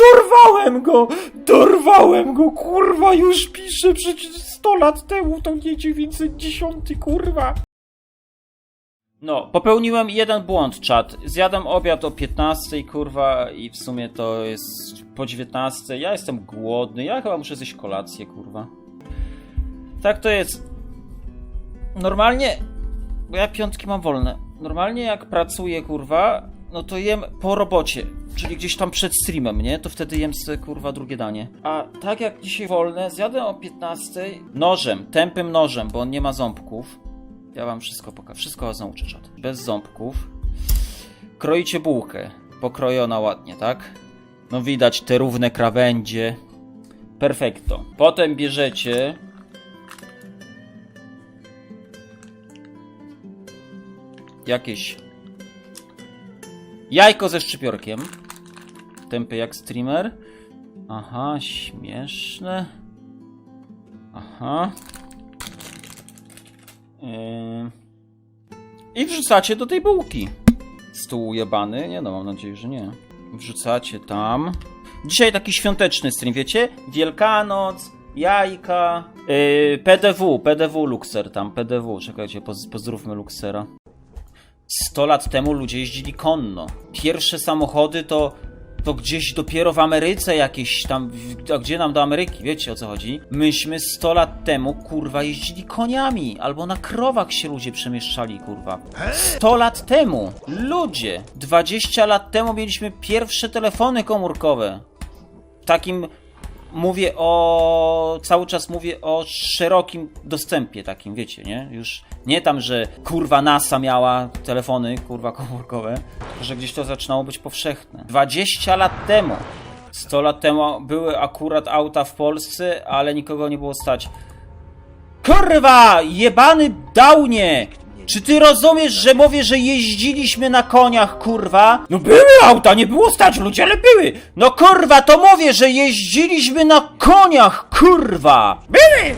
dorwałem go! Dorwałem go, kurwa, już piszę przecież 100 lat temu, to nie 910, kurwa. No, popełniłem jeden błąd, czat. Zjadłem obiad o 15, kurwa, i w sumie to jest po 19. Ja jestem głodny, ja chyba muszę zjeść kolację, kurwa. Tak to jest. Normalnie, bo ja piątki mam wolne. Normalnie jak pracuję, kurwa, no to jem po robocie. Czyli gdzieś tam przed streamem, nie? To wtedy jem sobie, kurwa, drugie danie. A tak jak dzisiaj wolne, zjadłem o 15 nożem, tępym nożem, bo on nie ma ząbków. Ja wam wszystko pokażę. Wszystko was nauczę, czat. Bez ząbków. Kroicie bułkę. Pokrojona ładnie, tak? No widać te równe krawędzie. Perfekto. Potem bierzecie jakieś jajko ze szczypiorkiem. Tępy jak streamer. Aha, śmieszne. Aha. Yy. I wrzucacie do tej bułki. Stół ujebany? Nie no, mam nadzieję, że nie. Wrzucacie tam. Dzisiaj taki świąteczny stream, wiecie? Wielkanoc, jajka, yy, PDW, PDW Luxer tam, PDW. Czekajcie, poz, pozdrówmy Luxera. 100 lat temu ludzie jeździli konno. Pierwsze samochody to, to gdzieś dopiero w Ameryce jakieś tam. A gdzie nam do Ameryki? Wiecie o co chodzi? Myśmy 100 lat temu, kurwa, jeździli koniami. Albo na krowach się ludzie przemieszczali, kurwa. 100 lat temu! Ludzie! 20 lat temu mieliśmy pierwsze telefony komórkowe. Takim mówię o. Cały czas mówię o szerokim dostępie takim, wiecie, nie? Już nie tam, że kurwa NASA miała telefony, kurwa komórkowe, że gdzieś to zaczynało być powszechne. 20 lat temu. 100 lat temu były akurat auta w Polsce, ale nikogo nie było stać. Kurwa! Jebany downie! Czy ty rozumiesz, że mówię, że jeździliśmy na koniach, kurwa? No były auta, nie było stać ludzi, ale były! No kurwa, to mówię, że jeździliśmy na koniach, kurwa! Były!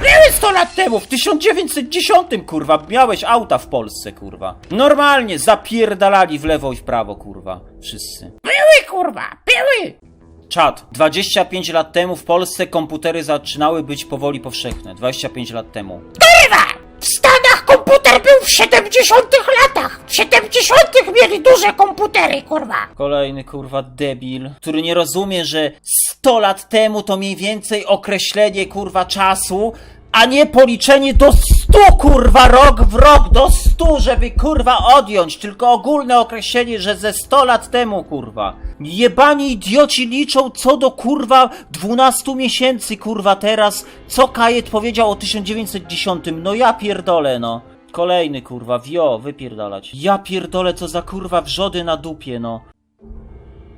Były 100 lat temu, w 1910, kurwa, miałeś auta w Polsce, kurwa. Normalnie zapierdalali w lewo i w prawo, kurwa. Wszyscy. Były, kurwa, były! Czad. 25 lat temu w Polsce komputery zaczynały być powoli powszechne. 25 lat temu. 70 latach! W 70 mieli duże komputery, kurwa! Kolejny kurwa debil, który nie rozumie, że 100 lat temu to mniej więcej określenie kurwa czasu, a nie policzenie do 100 kurwa rok w rok do 100, żeby kurwa odjąć, tylko ogólne określenie, że ze 100 lat temu kurwa. Jebani idioci liczą co do kurwa 12 miesięcy kurwa teraz, co Kajet powiedział o 1910, no ja pierdolę no. Kolejny kurwa, wio, wypierdalać. Ja pierdolę, co za kurwa wrzody na dupie, no.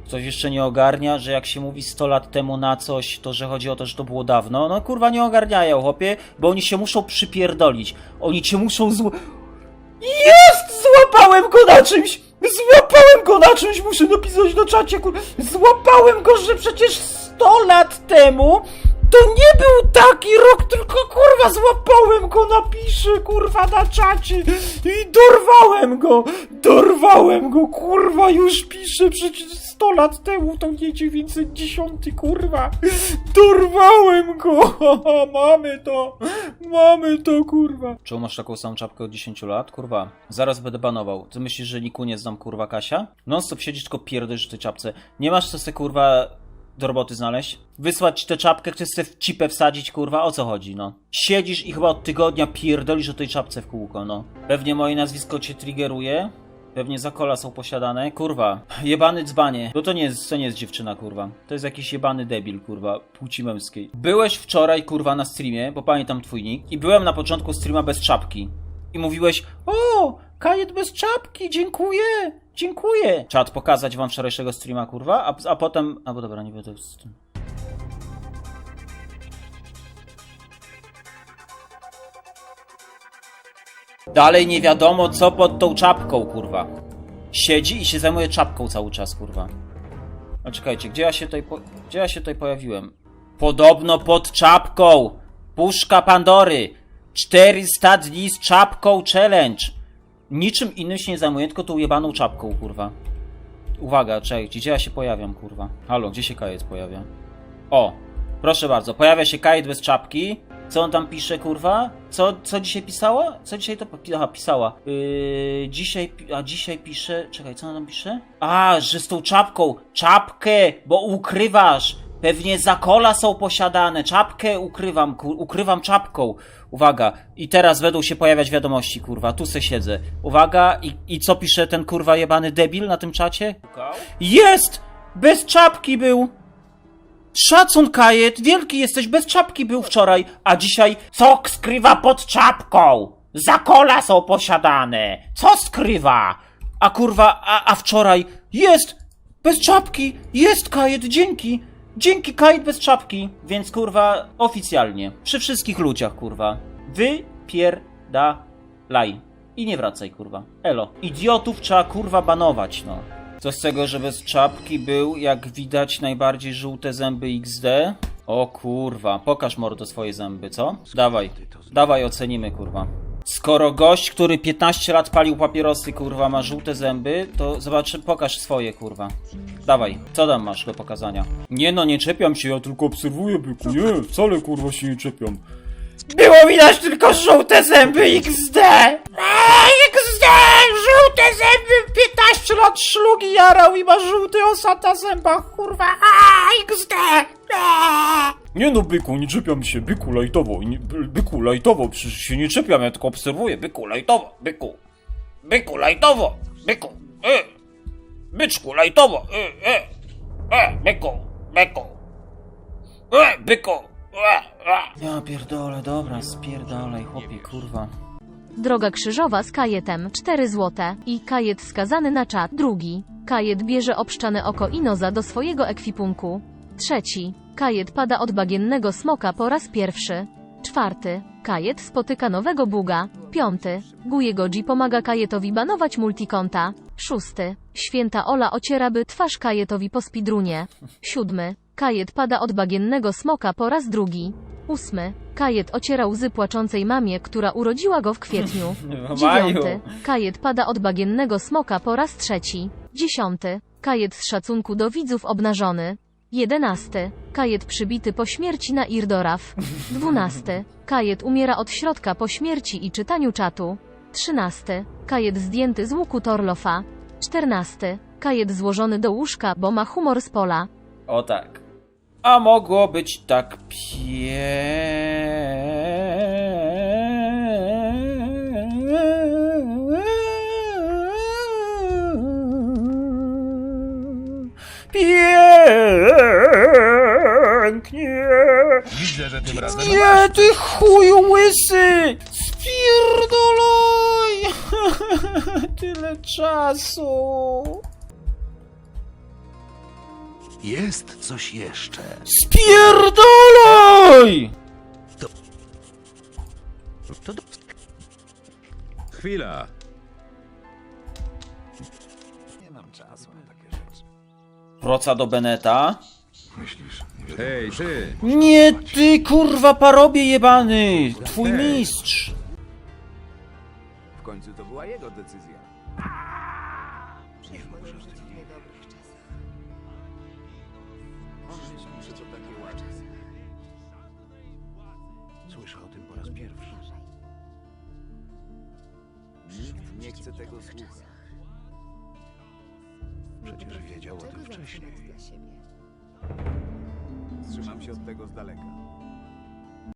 Coś jeszcze nie ogarnia, że jak się mówi 100 lat temu na coś, to że chodzi o to, że to było dawno. No kurwa nie ogarniają, chłopie, bo oni się muszą przypierdolić. Oni cię muszą zł... Jest! Złapałem go na czymś! Złapałem go na czymś! Muszę napisać na czacie, kurwa. Złapałem go, że przecież 100 lat temu to nie był taki rok, tylko kurwa złapałem go, napiszę kurwa na czacie i dorwałem go! Dorwałem go, kurwa, już piszę przecież 100 lat temu, to nie 910, kurwa! Dorwałem go! Mamy to! Mamy to, kurwa! Czemu masz taką samą czapkę od 10 lat? Kurwa, zaraz będę banował. Ty myślisz, że Niku nie znam, kurwa, Kasia? Non stop siedzisz, tylko pierdolisz w tej czapce. Nie masz co se, kurwa, do roboty znaleźć? Wysłać tę czapkę, chcesz sobie w cipę wsadzić, kurwa? O co chodzi, no? Siedzisz i chyba od tygodnia pierdolisz o tej czapce w kółko, no. Pewnie moje nazwisko cię triggeruje. Pewnie za kola są posiadane. Kurwa, jebany dzbanie. No to nie jest, to nie jest dziewczyna, kurwa. To jest jakiś jebany debil, kurwa, płci męskiej. Byłeś wczoraj, kurwa, na streamie, bo pamiętam twój nick, i byłem na początku streama bez czapki. Mówiłeś, o, kajet bez czapki, dziękuję, dziękuję. Czat, pokazać wam wczorajszego streama, kurwa, a, a potem... A, bo dobra, nie będę z tym... Dalej nie wiadomo, co pod tą czapką, kurwa. Siedzi i się zajmuje czapką cały czas, kurwa. A czekajcie, gdzie ja się tutaj, po... gdzie ja się tutaj pojawiłem? Podobno pod czapką! Puszka Pandory! 400 dni z czapką challenge! Niczym innym się nie zajmuję, tylko tą jebaną czapką, kurwa. Uwaga, czekaj, gdzie ja się pojawiam, kurwa? Halo, gdzie się kajet pojawia? O, proszę bardzo, pojawia się kajet bez czapki. Co on tam pisze, kurwa? Co, co dzisiaj pisała? Co dzisiaj to Aha, pisała. Yy, dzisiaj, a dzisiaj pisze... Czekaj, co ona tam pisze? A, że z tą czapką. Czapkę, bo ukrywasz. Pewnie za kola są posiadane. Czapkę ukrywam, ukrywam czapką. Uwaga. I teraz będą się pojawiać wiadomości, kurwa. Tu se siedzę. Uwaga. I, I co pisze ten kurwa jebany debil na tym czacie? Jest! Bez czapki był! Szacun, Kajet, wielki jesteś, bez czapki był wczoraj, a dzisiaj co skrywa pod czapką? Za kola są posiadane. Co skrywa? A kurwa, a, a wczoraj jest bez czapki, jest Kajet, dzięki. Dzięki Kajet bez czapki. Więc kurwa, oficjalnie, przy wszystkich ludziach, kurwa, wypierdalaj. I nie wracaj, kurwa. Elo. Idiotów trzeba kurwa banować, no. Co z tego, że bez czapki był, jak widać, najbardziej żółte zęby XD? O kurwa, pokaż mordo swoje zęby, co? Dawaj, dawaj ocenimy, kurwa. Skoro gość, który 15 lat palił papierosy, kurwa, ma żółte zęby, to zobaczy, pokaż swoje, kurwa. Dawaj, co tam masz do pokazania? Nie no, nie czepiam się, ja tylko obserwuję, byku, nie, wcale, kurwa, się nie czepiam. Było widać tylko żółte zęby XD! Eee, XD! Żółte zęby! 15 lat szlugi jarał i ma żółty osad na kurwa! A XD! Nie no, byku, nie czepiam się, byku, lajtowo, nie, by- byku, lajtowo, przecież się nie czepiam, ja tylko obserwuję, byku, lajtowo, byku, byku, lajtowo, byku, e, byczku, lajtowo, e, e, e, byku, byku, e, byku, e, e. Ja pierdolę, dobra, spierdalaj, chłopie, kurwa. Droga krzyżowa z kajetem 4 złote i kajet skazany na czat. Drugi. Kajet bierze obszczane oko Inoza do swojego ekwipunku. Trzeci. Kajet pada od bagiennego smoka po raz pierwszy. Czwarty. Kajet spotyka nowego buga. Piąty. Gujegoji pomaga kajetowi banować multikonta. Szósty. Święta Ola ociera by twarz kajetowi po speedrunie. Siódmy. Kajet pada od bagiennego smoka po raz drugi. Ósmy. Kajet ociera łzy płaczącej mamie, która urodziła go w kwietniu. Dziewiąty. Kajet pada od bagiennego smoka po raz trzeci. Dziesiąty. Kajet z szacunku do widzów obnażony. Jedenasty. Kajet przybity po śmierci na Irdoraf. Dwunasty. Kajet umiera od środka po śmierci i czytaniu czatu. Trzynasty. Kajet zdjęty z łuku Torlofa. Czternasty. Kajet złożony do łóżka, bo ma humor z pola. O tak. A mogło być tak pie... Pięknie. Widzę, że tym razem Nie, ty chuju łysy! Spierdoloj! Tyle czasu! jest coś jeszcze. Spierdoloj! Chwila. Proca do Beneta. Hej, ty! Nie ty, kurwa, parobie jebany! Twój mistrz! W końcu to była jego decyzja. Słyszę o tym po raz pierwszy. Nikt nie chce tego słuchać. Przecież wiedział o tym wcześniej. Trzymam się od tego z daleka.